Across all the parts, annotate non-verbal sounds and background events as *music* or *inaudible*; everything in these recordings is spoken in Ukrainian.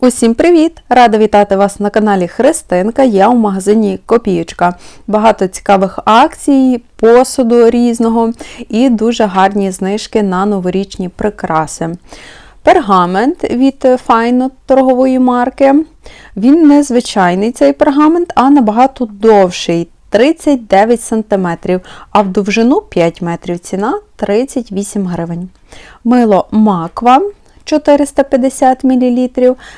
Усім привіт! Рада вітати вас на каналі Христинка. Я у магазині Копієчка. Багато цікавих акцій, посуду різного і дуже гарні знижки на новорічні прикраси. Пергамент від Файно торгової марки. Він не звичайний цей пергамент, а набагато довший. 39 см, а в довжину 5 метрів ціна 38 гривень. Мило Маква 450 мл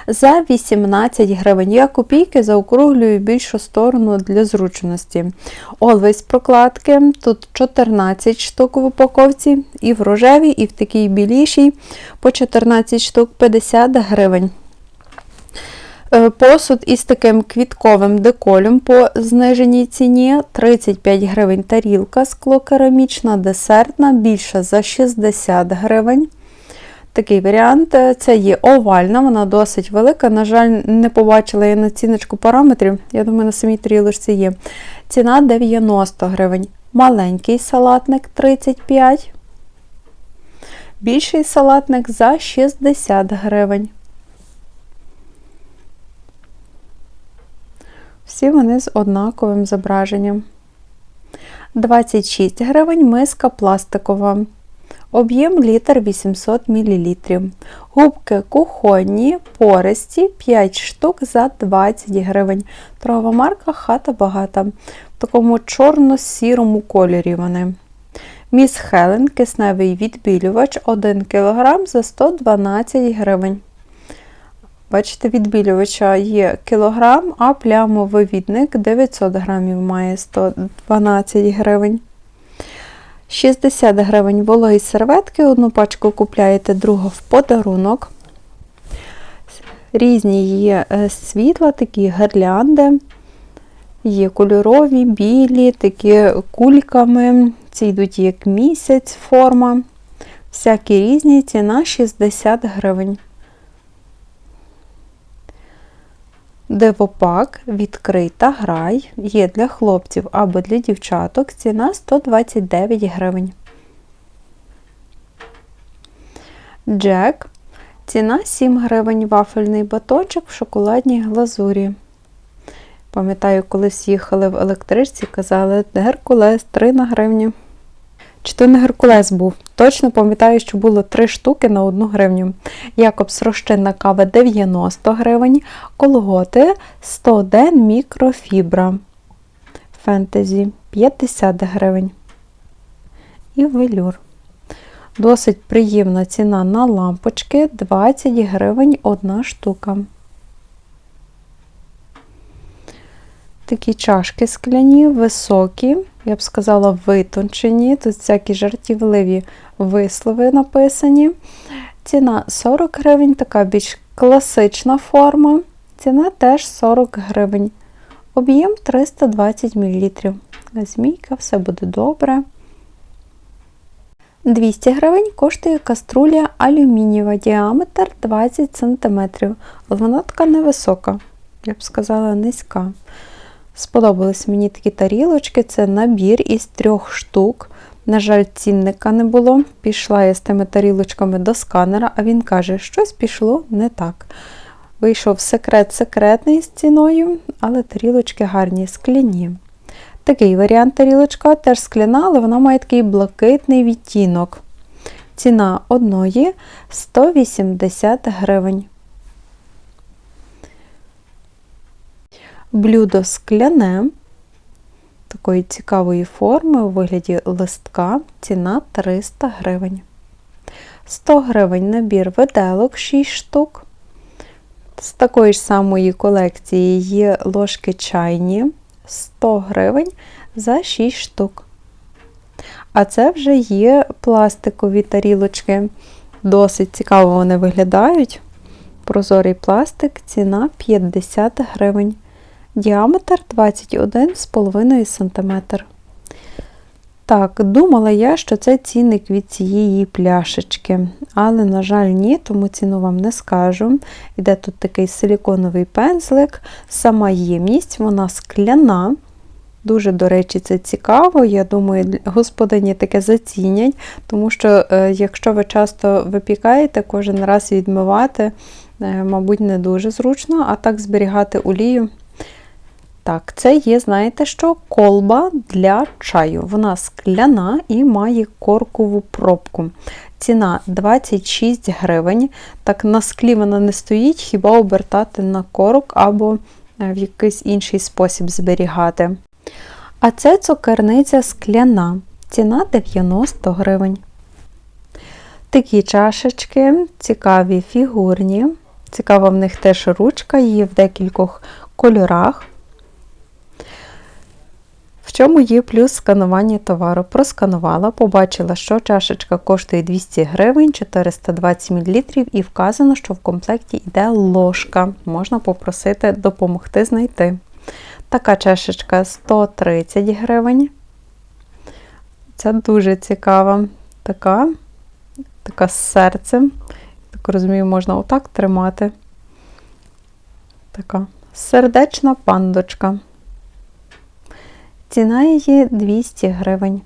за 18 гривень. Я копійки заокруглюю більшу сторону для зручності. Always прокладки, тут 14 штук в упаковці, і в рожевій, і в такій білішій по 14 штук 50 гривень. Е, Посуд із таким квітковим деколем по зниженій ціні 35 гривень тарілка склокерамічна, десертна, більша за 60 гривень. Такий варіант. Це є овальна, вона досить велика. На жаль, не побачила я націночку параметрів. Я думаю, на самій тарілочці є. Ціна 90 гривень. Маленький салатник 35. Більший салатник за 60 гривень. Всі вони з однаковим зображенням. 26 гривень миска пластикова. Об'єм літр 800 мл. Губки кухонні, пористі 5 штук за 20 гривень. Торгова марка хата багата. В такому чорно-сірому кольорі вони. Міс Хелен кисневий відбілювач 1 кг за 112 гривень. Бачите, відбілювача є кілограм, а плямовий відник 900 грамів має 112 гривень. 60 гривень вологі серветки, одну пачку купляєте, другу в подарунок. Різні є е, світла, такі гирлянди, є кольорові, білі, такі кульками, ці йдуть як місяць форма. Всякі різні, ціна 60 гривень. Девопак відкрита грай є для хлопців або для дівчаток. Ціна 129 гривень. Джек. Ціна 7 гривень вафельний баточок в шоколадній глазурі. Пам'ятаю, колись їхали в електричці, казали Геркулес 3 на гривню. Чи то не Геркулес був? Точно пам'ятаю, що було 3 штуки на 1 гривню. Якобс розчинна кава 90 гривень, колготи 100 ден мікрофібра. Фентезі 50 гривень. І велюр. Досить приємна ціна на лампочки 20 гривень одна штука. Такі чашки скляні, високі, я б сказала, витончені. Тут всякі жартівливі вислови написані. Ціна 40 гривень, така більш класична форма. Ціна теж 40 гривень. Об'єм 320 мл. Змійка, все буде добре. 200 гривень коштує каструля алюмінієва, діаметр 20 см. Вона така невисока, я б сказала, низька. Сподобались мені такі тарілочки, це набір із трьох штук. На жаль, цінника не було. Пішла я з тими тарілочками до сканера, а він каже, щось пішло не так. Вийшов секрет секретний з ціною, але тарілочки гарні, скляні. Такий варіант тарілочка теж скляна, але вона має такий блакитний відтінок. Ціна одної 180 гривень. Блюдо скляне такої цікавої форми у вигляді листка, ціна 300 гривень. 100 гривень набір виделок 6 штук. З такої ж самої колекції є ложки чайні 100 гривень за 6 штук. А це вже є пластикові тарілочки. Досить цікаво вони виглядають. Прозорий пластик, ціна 50 гривень. Діаметр 21,5 см. Так, думала я, що це цінник від цієї пляшечки. Але, на жаль, ні, тому ціну вам не скажу. Іде тут такий силіконовий пензлик, сама ємність, вона скляна. Дуже, до речі, це цікаво. Я думаю, господині таке зацінять, тому що, е, якщо ви часто випікаєте, кожен раз відмивати е, мабуть, не дуже зручно, а так зберігати олію. Так, це є, знаєте що, колба для чаю. Вона скляна і має коркову пробку. Ціна 26 гривень. Так на склі вона не стоїть, хіба обертати на корок або е, в якийсь інший спосіб зберігати. А це цукерниця скляна. Ціна 90 гривень. Такі чашечки, цікаві фігурні. Цікава в них теж ручка, її в декількох кольорах. В чому є плюс сканування товару? Просканувала, побачила, що чашечка коштує 200 гривень, 420 мл, і вказано, що в комплекті йде ложка. Можна попросити допомогти знайти. Така чашечка 130 гривень. Це дуже цікава. Така, така з серцем. Так розумію, можна отак тримати. Така сердечна пандочка. Ціна її 200 гривень.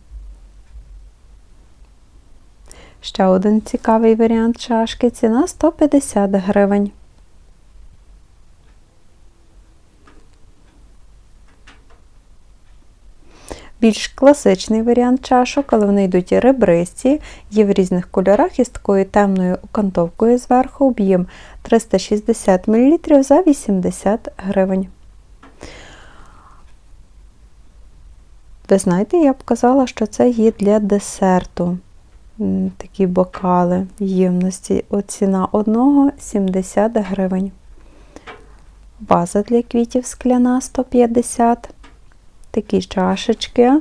Ще один цікавий варіант чашки. Ціна 150 гривень. Більш класичний варіант чашок, але вони йдуть ребристі, є в різних кольорах із такою темною окантовкою зверху, об'єм 360 мл за 80 гривень. Ви знаєте, я б казала, що це є для десерту. Такі бокали ємності. Ціна одного 70 гривень. Ваза для квітів скляна 150 Такі чашечки.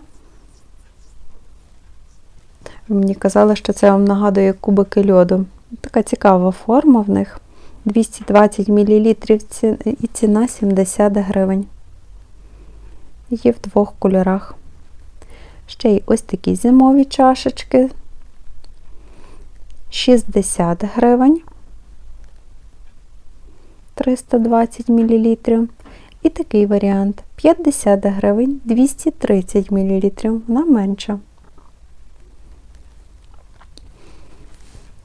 Мені казали, що це вам нагадує кубики льоду. Така цікава форма в них. 220 мл і ціна 70 гривень. Є в двох кольорах. Ще й ось такі зимові чашечки 60 гривень 320 мл. І такий варіант 50 гривень 230 мл. Вона менша.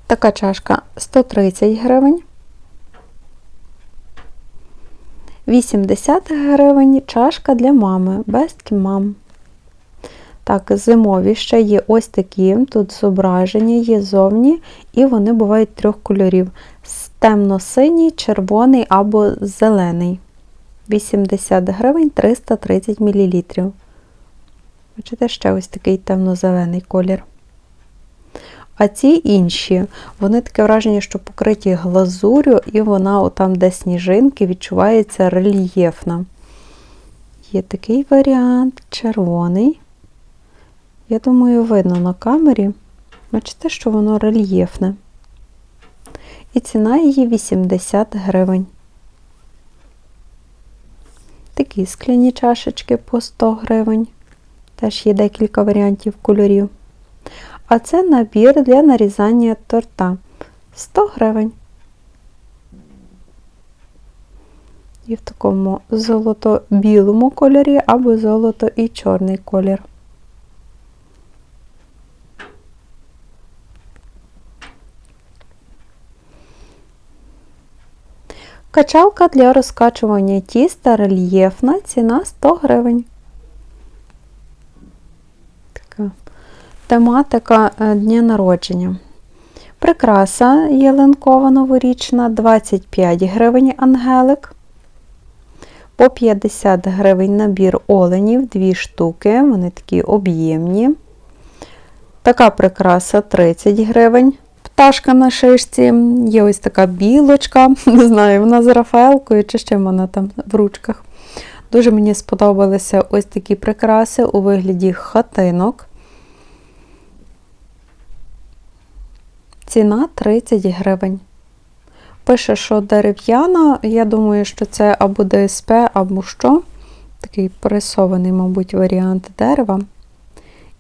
Така чашка 130 гривень. 80 гривень чашка для мами, Best Mom. Так, зимові ще є ось такі, тут зображення є зовні, і вони бувають трьох кольорів: темно-синій, червоний або зелений. 80 гривень 330 мл. Бачите, ще ось такий темно-зелений колір. А ці інші, вони таке враження, що покриті глазурю, і вона, отам, де сніжинки, відчувається рельєфна. Є такий варіант червоний. Я думаю, видно на камері. Бачите, що воно рельєфне. І ціна її 80 гривень. Такі скляні чашечки по 100 гривень. Теж є декілька варіантів кольорів. А це набір для нарізання торта 100 гривень. І в такому золото-білому кольорі або золото і чорний колір. Качалка для розкачування тіста рельєфна, ціна 100 гривень. Така тематика е, дня народження. Прикраса ялинкова новорічна 25 гривень ангелик. По 50 гривень набір оленів, 2 штуки, вони такі об'ємні. Така прикраса 30 гривень пташка на шишці, є ось така білочка, *laughs* не знаю, вона з Рафаелкою чи ще вона там в ручках. Дуже мені сподобалися ось такі прикраси у вигляді хатинок. Ціна 30 гривень. Пише, що дерев'яна, я думаю, що це або ДСП, або що. Такий пресований, мабуть, варіант дерева.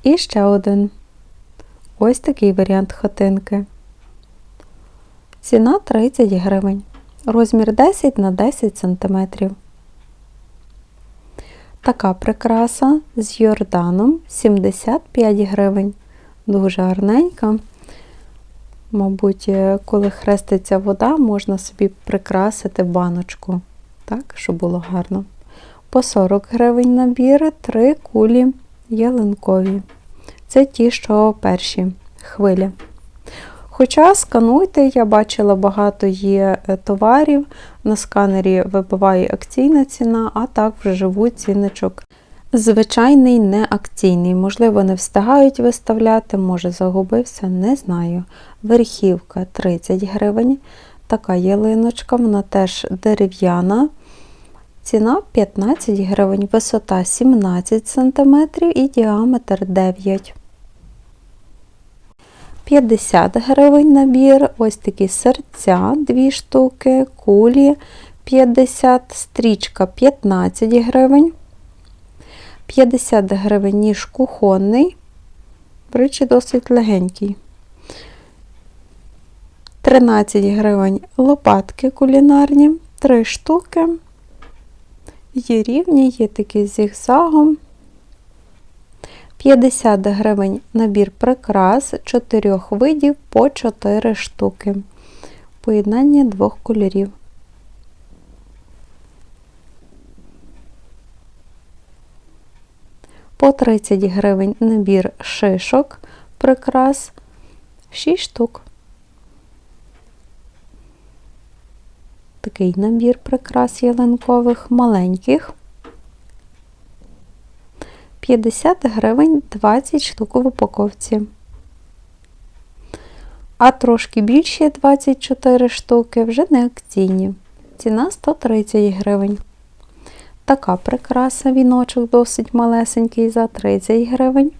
І ще один ось такий варіант хатинки. Ціна 30 гривень. Розмір 10 на 10 см. Така прикраса з Йорданом 75 гривень. Дуже гарненька. Мабуть, е, коли хреститься вода, можна собі прикрасити баночку, так, щоб було гарно. По 40 гривень набір, три кулі ялинкові. Це ті, що перші хвилі. Хоча скануйте, я бачила багато є е, товарів. На сканері вибиває акційна ціна, а так вживу цінничок. Звичайний не акційний. Можливо, не встигають виставляти, може загубився, не знаю. Верхівка 30 гривень. Така ялиночка, вона теж дерев'яна. Ціна 15 гривень, висота 17 см і діаметр 9 50 гривень набір, ось такі серця, 2 штуки, кулі 50, стрічка 15 гривень, 50 гривень ніж кухонний, до речі, досить легенький. 13 гривень лопатки кулінарні, 3 штуки. Є рівні, є такі зігзагом. 50 гривень набір прикрас 4 видів по 4 штуки. Поєднання двох кольорів. По 30 гривень набір шишок прикрас 6 штук. Такий набір прикрас ялинкових маленьких. 50 гривень 20 штук в упаковці. А трошки більші 24 штуки вже не акційні. Ціна 130 гривень. Така прикраса, віночок досить малесенький за 30 гривень.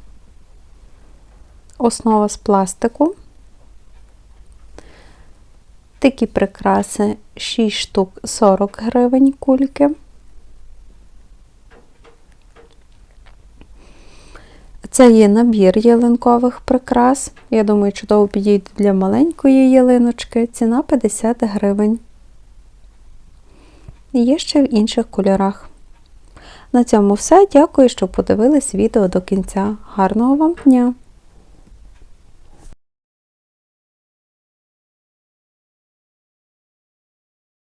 Основа з пластику. Такі прикраси 6 штук 40 гривень кульки. Це є набір ялинкових прикрас. Я думаю, чудово підійде для маленької ялиночки. Ціна 50 гривень. Є ще в інших кольорах. На цьому все. Дякую, що подивились відео до кінця. Гарного вам дня!